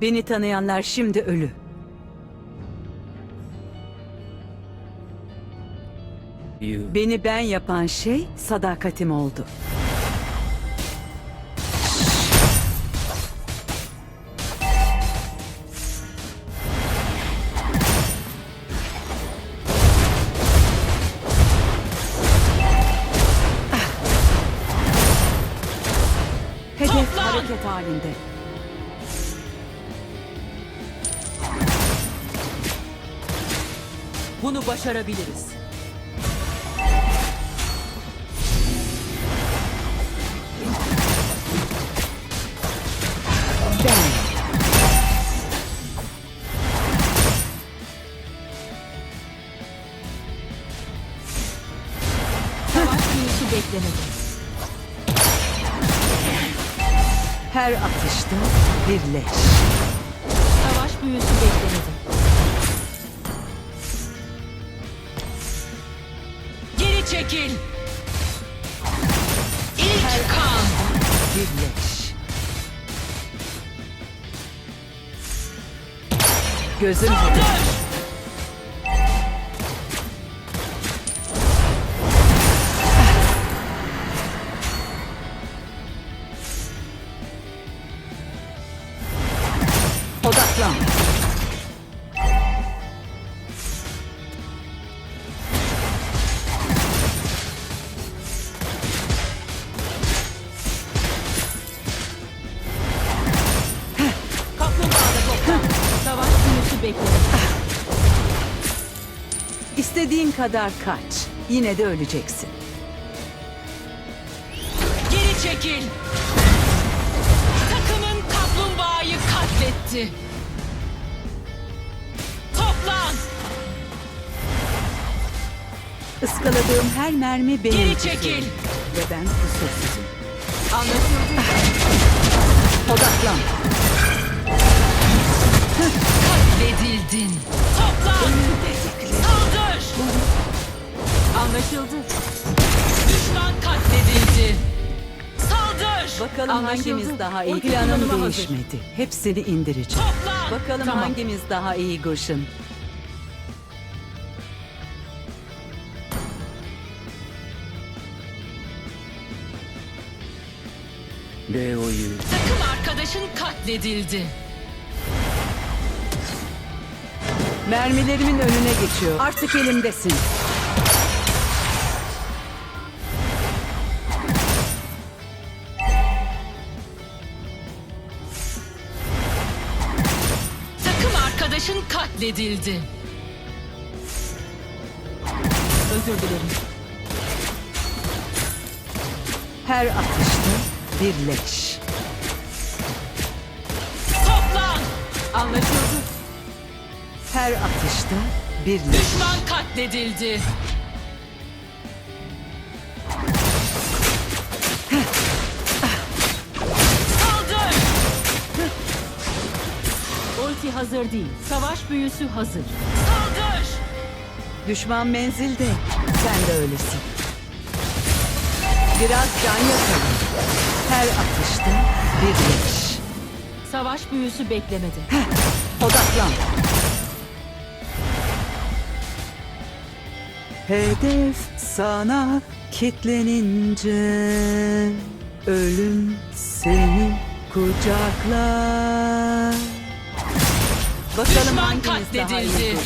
Beni tanıyanlar şimdi ölü. You. Beni ben yapan şey sadakatim oldu. Hedef hareket halinde. Bunu başarabiliriz. Savaş büyüsü beklemedi. Her atışta birleş. Savaş büyüsü beklemedi. Çekil. İlk kan. Birleş. Gözüm. Saldır. Kadar kaç. Yine de öleceksin. Geri çekil. Takımın kaplumbağayı katletti. Toplan. Iskaladığım her mermi benim Geri kusurum. çekil. Ve ben kusursuzum. Anlaşıldı. Odaklan. Katledildin. Toplan. Saldır. Anlaşıldı. Düşman katledildi. Saldır. Bakalım Anlaşıldı. hangimiz daha iyi. Ulti Planım kullanıma hazır. değişmedi. Hepsini indireceğim. Toplan. Bakalım Tamam. hangimiz daha iyi Goshen. Leo'yu. Takım arkadaşın katledildi. Mermilerimin önüne geçiyor. Artık elimdesin. Katledildi. Özür dilerim. Her atışta birleş. Toplan. Anlaşıldı. Her atışta birleş. Düşman katledildi. Ulti hazır değil. Savaş büyüsü hazır. Saldır. Düşman menzilde. Sen de öylesin. Biraz can yakalım. Her atışta birleş. Savaş büyüsü beklemedi. Odaklan. Hedef sana kitlenince ölüm seni kucaklar. Bakalım Düşman katledildi.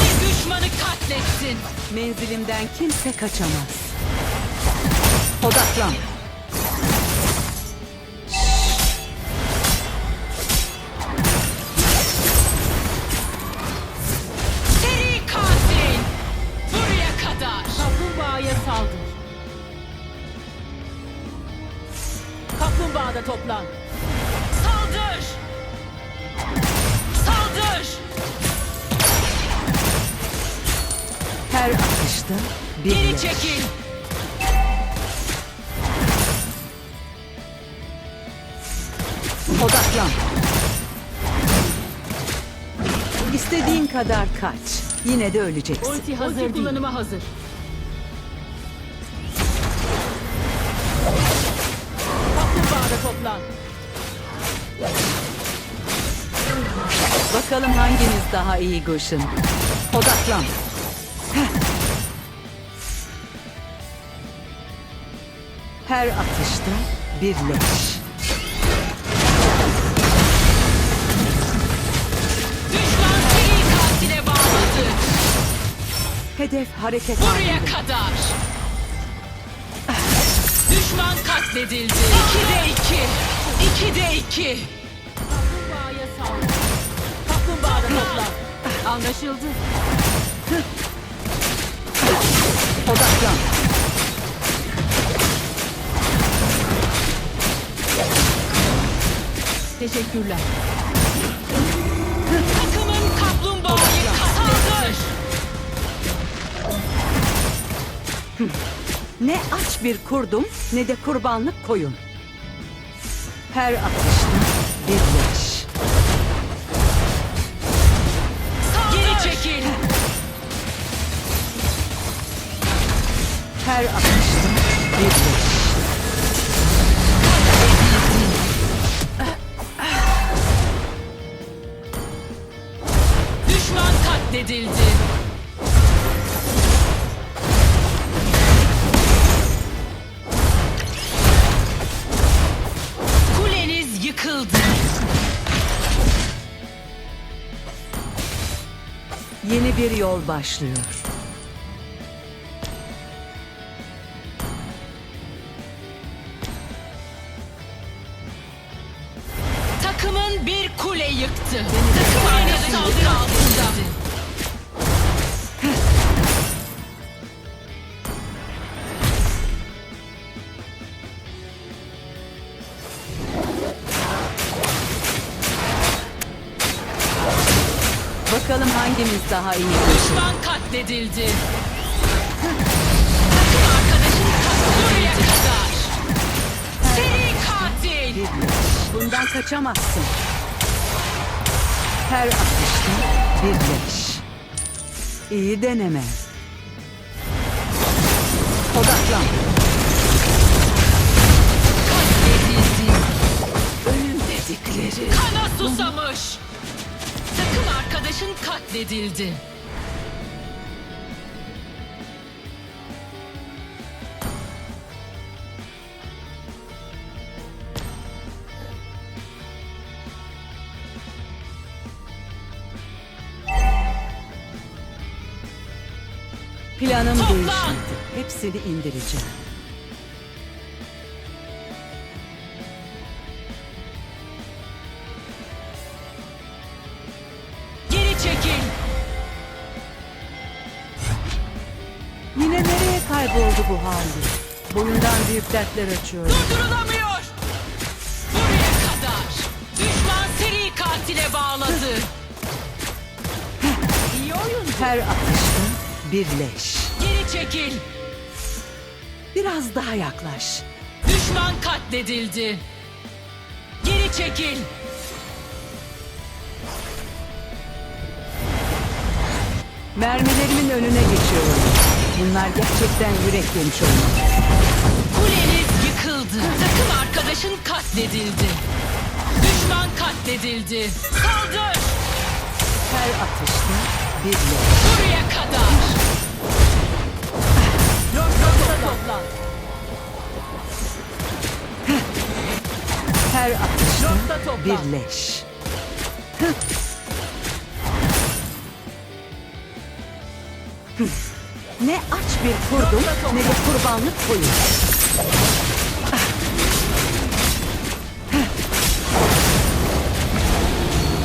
Bir düşmanı katlettin. Menzilimden kimse kaçamaz. Odaklan. Seri katil. Buraya kadar. Kaplumbağaya saldır. Kaplumbağada toplan. Geri çekil. Odaklan. İstediğin kadar kaç. Yine de öleceksin. Ulti hazır değil. kullanıma hazır. Kaplumbağada toplan. Bakalım hanginiz daha iyi Guşun. Odaklan. Heh. Her atışta bir leş. Düşman seri katile bağladı. Hedef hareket Buraya halinde. kadar. Düşman katledildi. İkide iki. İkide iki. Kaplumbağaya saldır. Kaplumbağada toplan. Anlaşıldı. Teşekkürler. Takımın kaplumbağayı katletti. Ne aç bir kurdum ne de kurbanlık koyun. Her atışta bir leş. Geri çekil. Her atışta Yeni bir yol başlıyor. Bakalım hangimiz daha iyi. Düşman katledildi. Takım arkadaşın katledildi. kadar. Seri katil. Bundan kaçamazsın. Her atışta bir leş. İyi deneme. Odaklan. Arkadaşın katledildi. Planım değişmedi. Hepsini indireceğim. Kayboldu bu hali? Boyundan büyük dertler açıyor. Durdurulamıyor. Buraya kadar. Düşman seri katile bağladı. İyi oyun. Her atışta bir leş. Geri çekil. Biraz daha yaklaş. Düşman katledildi. Geri çekil. Mermilerimin önüne geçiyorum. Bunlar gerçekten yürek yemiş olmalı. Kuleniz yıkıldı. Takım arkadaşın katledildi. Düşman katledildi. Saldır. Her atışta bir leş. Buraya kadar. Nokta toplan. Her atışta Nokta Ne aç bir kurdum ne de kurbanlık koyun.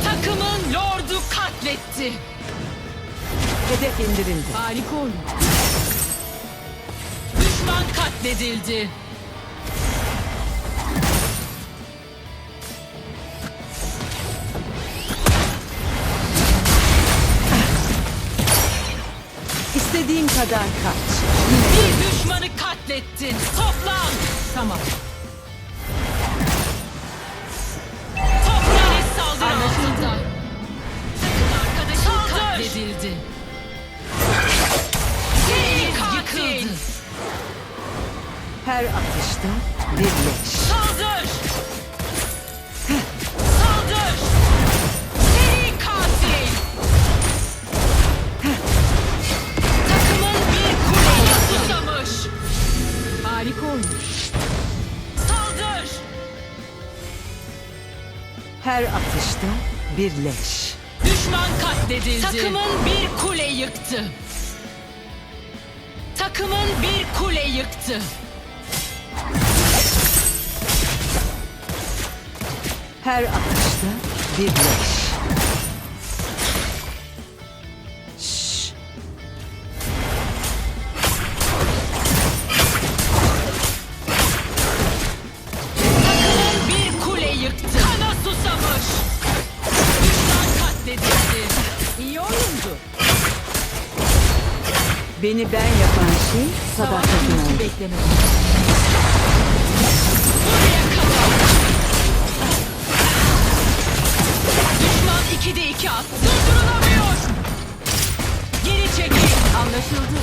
Takımın lordu katletti. Hedef indirildi. Harika oyun. Düşman katledildi. İstediğin kadar kaç. Bir düşmanı katlettin. Toplan. Tamam. Toplan saldırı altında. Takım arkadaşın katledildi. Seri katil. Her atışta bir leş. Saldır. Her atışta bir leş. Düşman katledildi. Takımın bir kule yıktı. Takımın bir kule yıktı. Her atışta bir leş. Beni ben yapan şey sadakatim oldu. beklemedi. Buraya kadar. Düşman 2'de 2 attı. Durdurulamıyor. Geri çekil. Anlaşıldı.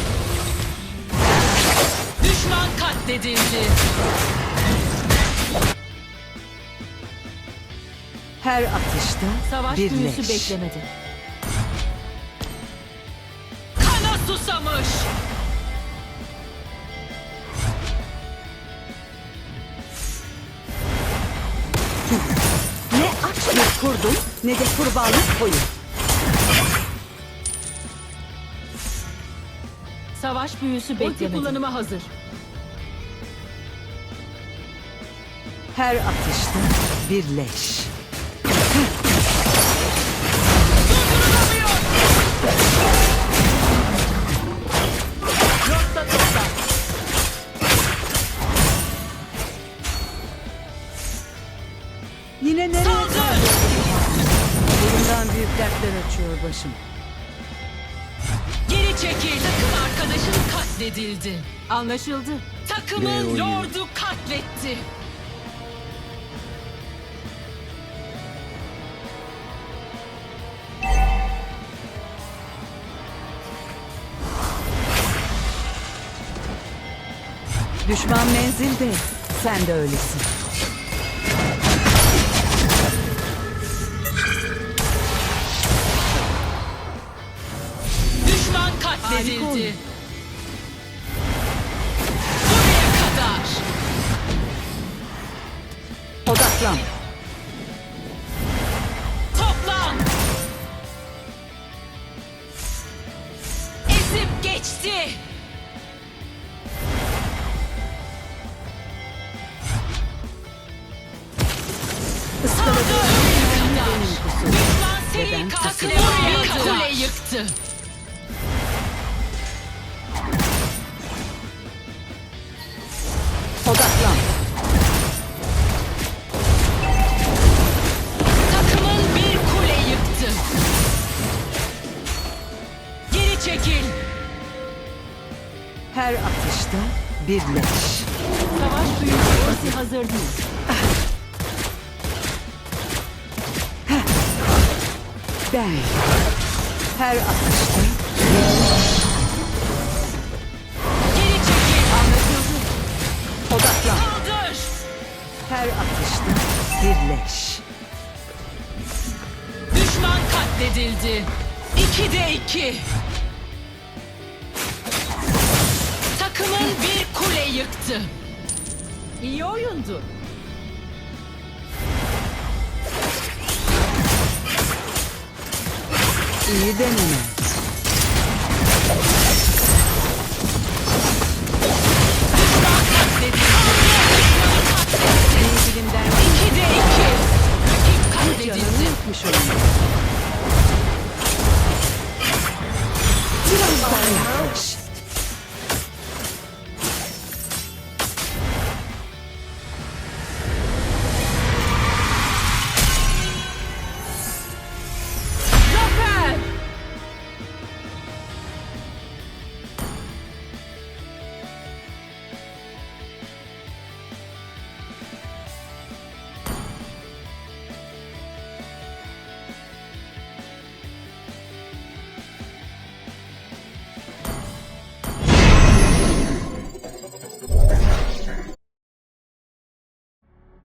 Düşman katledildi. Her atışta Savaş bir büyüsü beklemedi. Ne de kurbanlık koyun. Savaş büyüsü Ulti beklemedi. kullanıma hazır. Her atışta bir başım. Geri çekil. Takım arkadaşın katledildi. Anlaşıldı. Takımın Leo'yu. lordu katletti. Düşman menzilde, sen de öylesin. Düşman Harika oldu. Bir leş. Savaş büyüsü hazır değil. Ben. Her atışta Geri çekil. Anlaşıldı. odaklan. Saldır. Her atışta bir leş. Düşman katledildi. İkide iki. yıktı. İyi oyundu. İyi deneme. Sevgilimden iki de iki. Rakip katledildi. Yıkmış oldu.